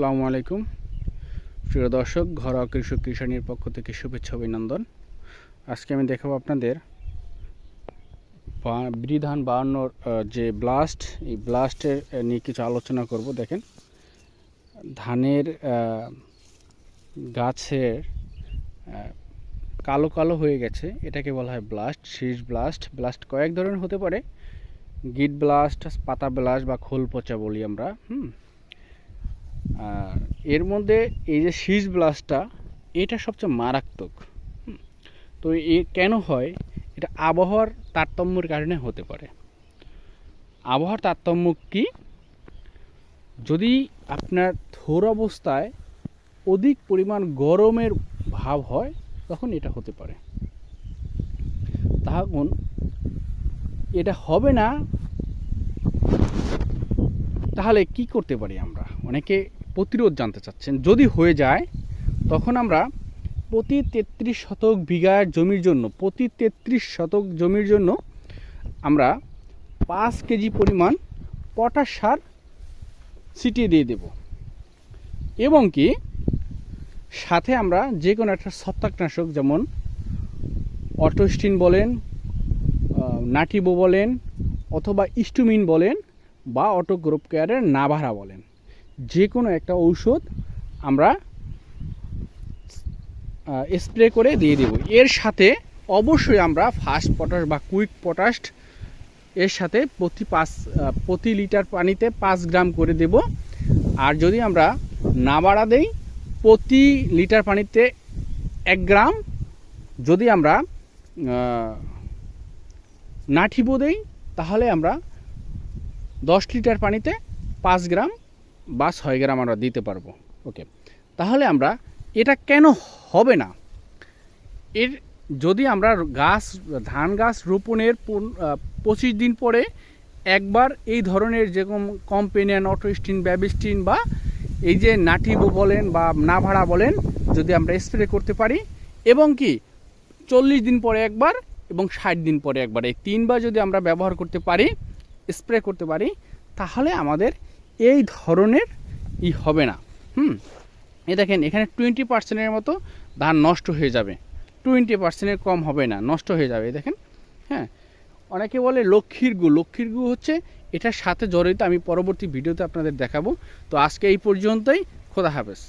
আসসালামু আলাইকুম। প্রিয় দর্শক, ঘরোয়া কৃষক কৃষাণীর পক্ষ থেকে শুভেচ্ছা অভিনন্দন। আজকে আমি দেখাবো আপনাদের বিধান বাহান্নর যে ব্লাস্ট এই ব্লাস্টের নিয়ে কিছু আলোচনা করব। দেখেন, ধানের গাছের কালো কালো হয়ে গেছে। এটাকে বলা হয় ব্লাস্ট শীষ ব্লাস্ট ব্লাস্ট কয়েক ধরনের হতে পারে। গিট ব্লাস্ট পাতা ব্লাস্ট বা খোল পচা বলি আমরা, হুম? এর মধ্যে এই যে শীষ ব্লাস্টটা, এটা সবচেয়ে মারাত্মক। তো এ কেন হয়? এটা আবহাওয়ার তারতম্যের কারণে হতে পারে। আবহাওয়ার তারতম্য কি? যদি আপনার থোর অবস্থায় অধিক পরিমাণ গরমের ভাব হয়, তখন এটা হতে পারে। তখন এটা হবে না, তাহলে কি করতে পারি আমরা? অনেকে প্রতিরোধ জানতে চাচ্ছেন। যদি হয়ে যায়, তখন আমরা প্রতি তেত্রিশ শতক বিঘার জমির জন্য, প্রতি তেত্রিশ শতক জমির জন্য আমরা পাঁচ কেজি পরিমাণ পটাশ সার ছিটিয়ে দিয়ে দেব। এবং কি, সাথে আমরা যে কোনো একটা ছত্রাকনাশক, যেমন অটোস্টিন বলেন নাটিবো বলেন, অথবা ইস্টুমিন বলেন, বা অটো গ্রুপ কেয়ারের নাভারা বলেন। যে কোনো একটা ঔষধ আমরা স্প্রে করে দিয়ে দেব। এর সাথে অবশ্যই আমরা ফাস্ট পটাশ বা কুইক পটাশ এর সাথে প্রতি পাঁচ প্রতি লিটার পানিতে পাঁচ গ্রাম করে দেব। আর যদি আমরা না বাড়া দেই, প্রতি লিটার পানিতে এক গ্রাম। যদি আমরা নাঠিবো দেই, তাহলে আমরা দশ লিটার পানিতে পাঁচ গ্রাম বা ছয় গ্রাম আমরা দিতে পারব। ওকে তাহলে আমরা এটা কেন হবে না? এর যদি আমরা গাছ, ধান গাছ রোপণের পঁচিশ দিন পরে একবার এই ধরনের যেরকম কম্পেনিয়ান অটোস্টিন ব্যাবিস্টিন বা এই যে নাটিবো বলেন বা নাভাড়া বলেন, যদি আমরা স্প্রে করতে পারি এবং কি চল্লিশ দিন পরে একবার এবং ষাট দিন পরে একবার, এই তিনবার যদি আমরা ব্যবহার করতে পারি স্প্রে করতে পারি, তাহলে আমাদের এই ধরনের ই হবে না। হুম? এ দেখেন, এখানে টোয়েন্টি পার্সেন্টের মতো ধান নষ্ট হয়ে যাবে। টোয়েন্টি পার্সেন্টের কম হবে না, নষ্ট হয়ে যাবে দেখেন। হ্যাঁ? অনেকে বলে লক্ষ্মীর গু লক্ষ্মীর গু হচ্ছে এটার সাথে জড়িত, আমি পরবর্তী ভিডিওতে আপনাদের দেখাবো। তো আজকে এই পর্যন্তই, খোদা হাফেজ।